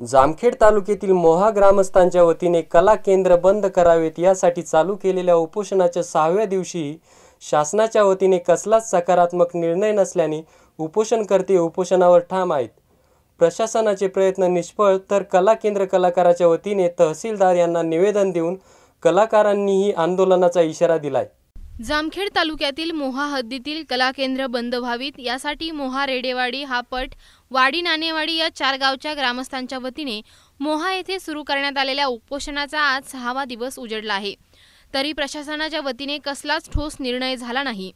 जामखेड तालुक्यातील मोहा ग्रामस्थांच्या वतीने कला केंद्र बंद करावेत यासाठी चालू केलेल्या उपोषणाच्या सहाव्या दिवशी शासनाच्या वतीने कसलाच सकारात्मक निर्णय नसल्याने उपोषणकर्ते उपोषणावर ठाम आहेत. प्रशासनाचे प्रयत्न निष्फळ तर कला केंद्र कलाकाराच्या वतीने तहसीलदार यांना निवेदन देऊन कलाकारांनीही आंदोलनाचा इशारा दिलाय. जामखेड तालुक्यातील मोहा हद्दीतील कला केंद्र बंद व्हावीत. यासाठी मोहा रेडेवाडी हा पट वाडी नाणेवाडी या चार गावच्या ग्रामस्थांच्या वतीने मोहा येथे सुरू करण्यात आलेल्या उपोषणाचा आज सहावा दिवस उजडला आहे. तरी प्रशासनाच्या वतीने कसलाच ठोस निर्णय झाला नाही.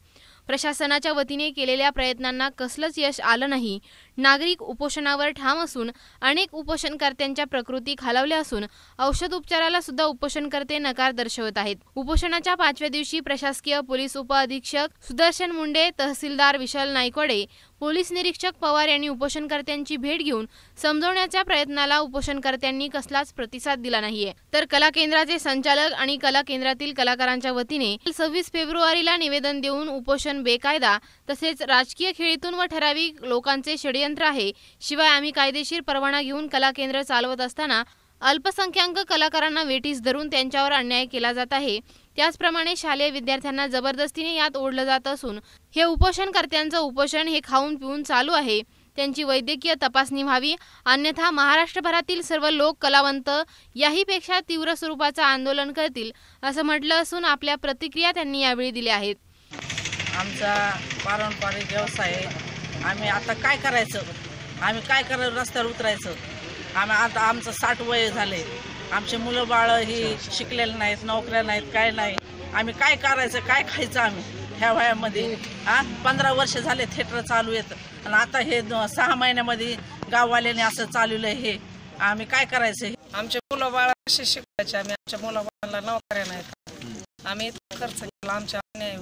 प्रशासनाच्या वतीने केलेल्या प्रयत्नांना कसलंच यश आलं नाही. नागरिक उपोषणावर ठाम असून अनेक उपोषणकर्त्यांच्या प्रकृती खालावल्या असून औषध उपचाराला सुद्धा उपोषणकर्ते नकार दर्शवत आहेत. उपोषणाच्या पाचव्या दिवशी प्रशासकीय पोलीस उपअधीक्षक सुदर्शन मुंडे तहसीलदार विशाल नायकवाडे पोलीस निरीक्षक पवार यांनी उपोषणकर्त्यांची भेट घेऊन समजवण्याच्या प्रयत्नाला उपोषणकर्त्यांनी कसलाच प्रतिसाद दिला नाहीये. तर कला केंद्राचे संचालक आणि कला केंद्रातील कलाकारांच्या वतीने सव्वीस फेब्रुवारीला निवेदन देऊन उपोषण बेकायदा तसेच राजकीय खेळीतून व ठराविक लोकांचे षडयंत्र आहे. शिवाय आम्ही कायदेशीर परवाना घेऊन कला केंद्र चालवत असताना अल्पसंख्याक कलाकारांना वेठीस धरून त्यांच्यावर अन्याय केला जात आहे. त्याचप्रमाणे शालेय विद्यार्थ्यांना जबरदस्तीने यात ओढलं जात असून हे उपोषणकर्त्यांचं उपोषण हे खाऊन पिऊन चालू आहे. त्यांची वैद्यकीय तपासणी व्हावी. अन्यथा महाराष्ट्रभरातील सर्व लोक कलावंत याहीपेक्षा तीव्र स्वरूपाचं आंदोलन करतील असं म्हटलं असून आपल्या प्रतिक्रिया त्यांनी यावेळी दिल्या आहेत. आमचा पारंपरिक व्यवसाय आम्ही आता काय करायचं? आम्ही काय करायचं? रस्त्यावर उतरायचं. आम्ही आता आमचं साठ वय झाले. आमचे मुलं बाळं ही शिकलेले नाहीत नोकऱ्या नाहीत काय नाही. आम्ही काय करायचं? काय खायचं आम्ही? ह्या वयामध्ये हा पंधरा वर्ष झाले थिएटर चालू आहेत. आणि आता हे द- सहा महिन्यामध्ये गाववाल्याने असं चालवलं हे. आम्ही काय करायचं हे? आमचे मुलं बाळ कसे शिकवायचे. आम्ही आमच्या मुलं बाळाला नोकऱ्या नाहीत. आम्ही खर्च केला. आमच्या अन्याय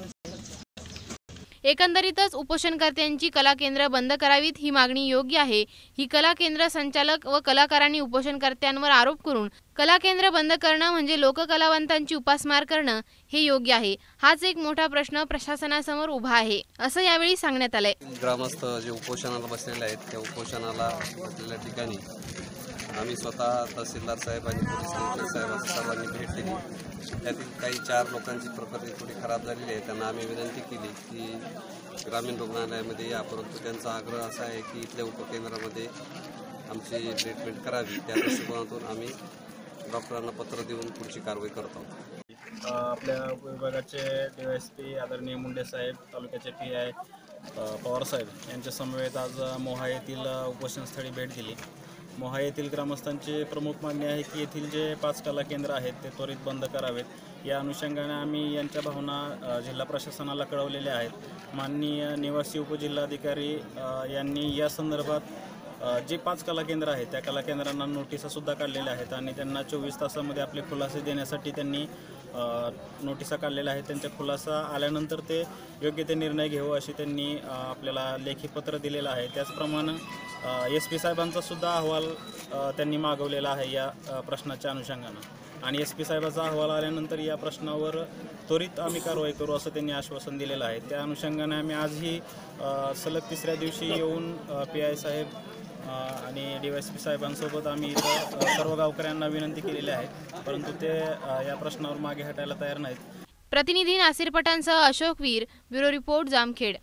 एकंदरीतच उपोषणकर्त्यांची कला केंद्र बंद करावीत ही मागणी योग्य आहे. ही कला केंद्र संचालक व कलाकारांनी उपोषणकर्त्यांवर आरोप करून कला केंद्र बंद करणं म्हणजे लोककलावंतांची उपासमार करणं हे योग्य आहे. हाच एक मोठा प्रश्न प्रशासनासमोर उभा आहे असं यावेळी सांगण्यात आलंय. ग्रामस्थ जे उपोषणाला बसलेले आहेत त्या उपोषणाला ठिकाणी आम्ही स्वतः तहसीलदार साहेब आणि पोलीस निरीक्षक साहेब सर्वांनी भेट दिली. त्यातील काही चार लोकांची प्रकृती थोडी खराब झालेली आहे त्यांना आम्ही विनंती केली की ग्रामीण रुग्णालयामध्ये या परंतु त्यांचा आग्रह असा आहे की इथल्या उपकेंद्रामध्ये आमची ट्रीटमेंट करावी. त्या दृष्टिकोनातून आम्ही डॉक्टरांना पत्र देऊन पुढची कारवाई करतो. आपल्या विभागाचे डी एस पी आदरणीय मुंडे साहेब तालुक्याचे पी आय पवार साहेब यांच्या समवेत आज मोहा येथील उपोषणस्थळी भेट दिली. मोहा येथील ग्रामस्थांचे प्रमुख मागणी आहे की येथील जे पाच कला केंद्र आहेत ते त्वरित बंद करावेत. या अनुषंगाने आम्ही यांच्या भावना जिल्हा प्रशासनाला कळवलेल्या आहेत. माननीय निवासी उपजिल्हाधिकारी यांनी या संदर्भात जे पाच कला केंद्र आहेत त्या कला केंद्रांना नोटिसा सुद्धा काढलेल्या आहेत आणि त्यांना चोवीस तासामध्ये आपले खुलासे देण्यासाठी त्यांनी नोटिसा काढलेल्या आहेत. त्यांच्या खुलासा आल्यानंतर ते योग्य ते निर्णय घेऊ अशी त्यांनी आपल्याला लेखी पत्र दिलेलं आहे. त्याचप्रमाणे एस पी साहेबांचासुद्धा अहवाल त्यांनी मागवलेला आहे या प्रश्नाच्या अनुषंगानं. आणि एस पी साहेबाचा अहवाल आल्यानंतर या प्रश्नावर त्वरित आम्ही कारवाई करू असं त्यांनी आश्वासन दिलेलं आहे. त्या अनुषंगाने आम्ही आजही सलग तिसऱ्या दिवशी येऊन पी आय साहेब आणि डी वाय पी साहेबांसोबत आम्ही इथं सर्व गावकऱ्यांना विनंती केलेली आहे. परंतु ते या प्रश्नावर मागे हटायला तयार नाहीत. प्रतिनिधी नासिर पठाणसह अशोक वीर ब्युरो रिपोर्ट जामखेड.